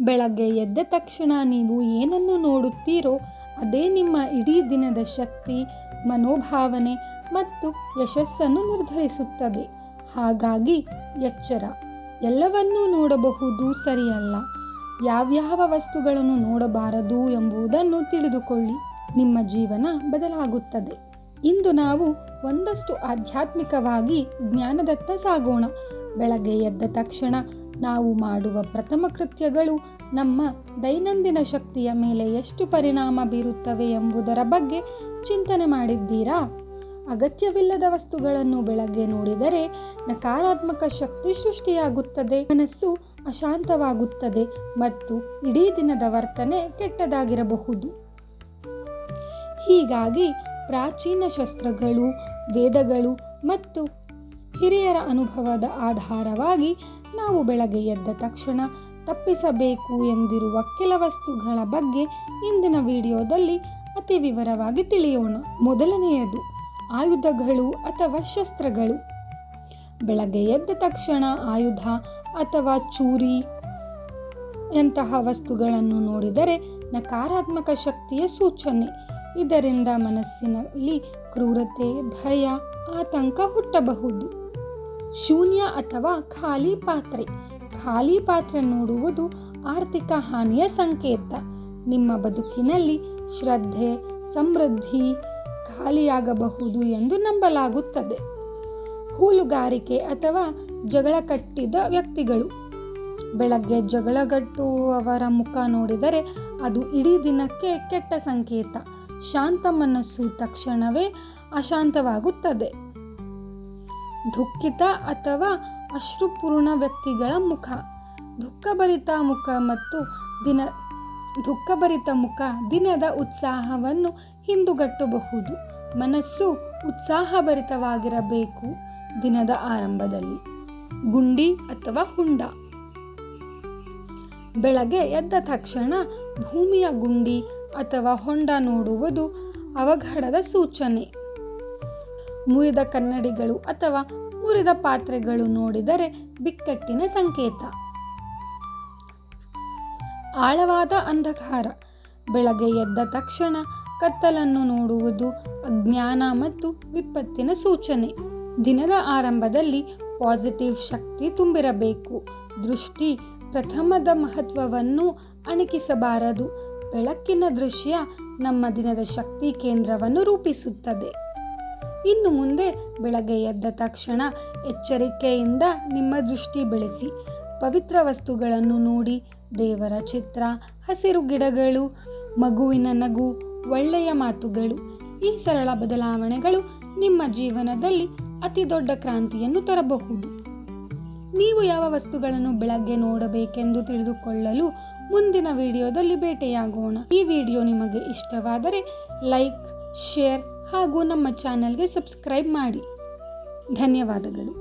ಬೆಳಗ್ಗೆ ಎದ್ದ ತಕ್ಷಣ ನೀವು ಏನನ್ನು ನೋಡುತ್ತೀರೋ ಅದೇ ನಿಮ್ಮ ಇಡೀ ದಿನದ ಶಕ್ತಿ, ಮನೋಭಾವನೆ ಮತ್ತು ಯಶಸ್ಸನ್ನು ನಿರ್ಧರಿಸುತ್ತದೆ. ಹಾಗಾಗಿ ಎಚ್ಚರ. ಎಲ್ಲವನ್ನೂ ನೋಡಬಹುದು ಸರಿಯಲ್ಲ. ಯಾವ್ಯಾವ ವಸ್ತುಗಳನ್ನು ನೋಡಬಾರದು ಎಂಬುದನ್ನು ತಿಳಿದುಕೊಳ್ಳಿ. ನಿಮ್ಮ ಜೀವನ ಬದಲಾಗುತ್ತದೆ. ಇಂದು ನಾವು ಒಂದಷ್ಟು ಆಧ್ಯಾತ್ಮಿಕವಾಗಿ ಜ್ಞಾನದತ್ತ ಸಾಗೋಣ. ಬೆಳಗ್ಗೆ ಎದ್ದ ತಕ್ಷಣ ನಾವು ಮಾಡುವ ಪ್ರಥಮ ಕೃತ್ಯಗಳು ನಮ್ಮ ದೈನಂದಿನ ಶಕ್ತಿಯ ಮೇಲೆ ಎಷ್ಟು ಪರಿಣಾಮ ಬೀರುತ್ತವೆ ಎಂಬುದರ ಬಗ್ಗೆ ಚಿಂತನೆ ಮಾಡಿದ್ದೀರಾ? ಅಗತ್ಯವಿಲ್ಲದ ವಸ್ತುಗಳನ್ನು ಬೆಳಗ್ಗೆ ನೋಡಿದರೆ ನಕಾರಾತ್ಮಕ ಶಕ್ತಿ ಸೃಷ್ಟಿಯಾಗುತ್ತದೆ. ಮನಸ್ಸು ಅಶಾಂತವಾಗುತ್ತದೆ ಮತ್ತು ಇಡೀ ದಿನದ ವರ್ತನೆ ಕೆಟ್ಟದಾಗಿರಬಹುದು. ಹೀಗಾಗಿ ಪ್ರಾಚೀನ ಶಸ್ತ್ರಗಳು, ವೇದಗಳು ಮತ್ತು ಹಿರಿಯರ ಅನುಭವದ ಆಧಾರವಾಗಿ ನಾವು ಬೆಳಗ್ಗೆ ಎದ್ದ ತಕ್ಷಣ ತಪ್ಪಿಸಬೇಕು ಎಂದಿರುವ ಕೆಲ ವಸ್ತುಗಳ ಬಗ್ಗೆ ಇಂದಿನ ವಿಡಿಯೋದಲ್ಲಿ ಅತಿ ವಿವರವಾಗಿ ತಿಳಿಯೋಣ. ಮೊದಲನೆಯದು, ಆಯುಧಗಳು ಅಥವಾ ಶಸ್ತ್ರಗಳು. ಬೆಳಗ್ಗೆ ಎದ್ದ ತಕ್ಷಣ ಆಯುಧ ಅಥವಾ ಚೂರಿ ಎಂತಹ ವಸ್ತುಗಳನ್ನು ನೋಡಿದರೆ ನಕಾರಾತ್ಮಕ ಶಕ್ತಿಯ ಸೂಚನೆ. ಇದರಿಂದ ಮನಸ್ಸಿನಲ್ಲಿ ಕ್ರೂರತೆ, ಭಯ, ಆತಂಕ ಹುಟ್ಟಬಹುದು. ಶೂನ್ಯ ಅಥವಾ ಖಾಲಿ ಪಾತ್ರೆ. ಖಾಲಿ ಪಾತ್ರೆ ನೋಡುವುದು ಆರ್ಥಿಕ ಹಾನಿಯ ಸಂಕೇತ. ನಿಮ್ಮ ಬದುಕಿನಲ್ಲಿ ಶ್ರದ್ಧೆ, ಸಮೃದ್ಧಿ ಖಾಲಿಯಾಗಬಹುದು ಎಂದು ನಂಬಲಾಗುತ್ತದೆ. ಹೂಲುಗಾರಿಕೆ ಅಥವಾ ಜಗಳ ಕಟ್ಟಿದ ವ್ಯಕ್ತಿಗಳು. ಬೆಳಗ್ಗೆ ಜಗಳಗಟ್ಟುವವರ ಮುಖ ನೋಡಿದರೆ ಅದು ಇಡೀ ದಿನಕ್ಕೆ ಕೆಟ್ಟ ಸಂಕೇತ. ಶಾಂತ ಮನಸ್ಸು ತಕ್ಷಣವೇ ಅಶಾಂತವಾಗುತ್ತದೆ. ದುಃಖಿತ ಅಥವಾ ಅಶ್ರುಪೂರ್ಣ ವ್ಯಕ್ತಿಗಳ ಮುಖ. ದುಃಖಭರಿತ ಮುಖ ಮತ್ತು ದಿನ, ದುಃಖಭರಿತ ಮುಖ ದಿನದ ಉತ್ಸಾಹವನ್ನು ಹಿಂದುಗಟ್ಟಬಹುದು. ಮನಸ್ಸು ಉತ್ಸಾಹಭರಿತವಾಗಿರಬೇಕು ದಿನದ ಆರಂಭದಲ್ಲಿ. ಗುಂಡಿ ಅಥವಾ ಹುಂಡ. ಬೆಳಗ್ಗೆ ಎದ್ದ ತಕ್ಷಣ ಭೂಮಿಯ ಗುಂಡಿ ಅಥವಾ ಹೊಂಡ ನೋಡುವುದು ಅವಘಡದ ಸೂಚನೆ. ಮುರಿದ ಕನ್ನಡಿಗಳು ಅಥವಾ ಮುರಿದ ಪಾತ್ರೆಗಳು ನೋಡಿದರೆ ಬಿಕ್ಕಟ್ಟಿನ ಸಂಕೇತ. ಆಳವಾದ ಅಂಧಕಾರ. ಬೆಳಗ್ಗೆ ಎದ್ದ ತಕ್ಷಣ ಕತ್ತಲನ್ನು ನೋಡುವುದು ಅಜ್ಞಾನ ಮತ್ತು ವಿಪತ್ತಿನ ಸೂಚನೆ. ದಿನದ ಆರಂಭದಲ್ಲಿ ಪಾಸಿಟಿವ್ ಶಕ್ತಿ ತುಂಬಿರಬೇಕು. ದೃಷ್ಟಿ ಪ್ರಥಮದ ಮಹತ್ವವನ್ನು ಅಣಕಿಸಬಾರದು. ಬೆಳಕಿನ ದೃಶ್ಯ ನಮ್ಮ ದಿನದ ಶಕ್ತಿ ಕೇಂದ್ರವನ್ನು ರೂಪಿಸುತ್ತದೆ. ಇನ್ನು ಮುಂದೆ ಬೆಳಗ್ಗೆ ಎದ್ದ ತಕ್ಷಣ ಎಚ್ಚರಿಕೆಯಿಂದ ನಿಮ್ಮ ದೃಷ್ಟಿ ಬೆಳೆಸಿ. ಪವಿತ್ರ ವಸ್ತುಗಳನ್ನು ನೋಡಿ, ದೇವರ ಚಿತ್ರ, ಹಸಿರು ಗಿಡಗಳು, ಮಗುವಿನ ನಗು, ಒಳ್ಳೆಯ ಮಾತುಗಳು, ಈ ಸರಳ ಬದಲಾವಣೆಗಳು ನಿಮ್ಮ ಜೀವನದಲ್ಲಿ ಅತಿ ದೊಡ್ಡ ಕ್ರಾಂತಿಯನ್ನು ತರಬಹುದು. ನೀವು ಯಾವ ವಸ್ತುಗಳನ್ನು ಬೆಳಗ್ಗೆ ನೋಡಬೇಕೆಂದು ತಿಳಿದುಕೊಳ್ಳಲು ಮುಂದಿನ ವಿಡಿಯೋದಲ್ಲಿ ಭೇಟಿಯಾಗೋಣ. ಈ ವಿಡಿಯೋ ನಿಮಗೆ ಇಷ್ಟವಾದರೆ ಲೈಕ್, ಶೇರ್ ಹಾಗೂ ನಮ್ಮ ಚಾನಲ್ಗೆ ಸಬ್ಸ್ಕ್ರೈಬ್ ಮಾಡಿ. ಧನ್ಯವಾದಗಳು.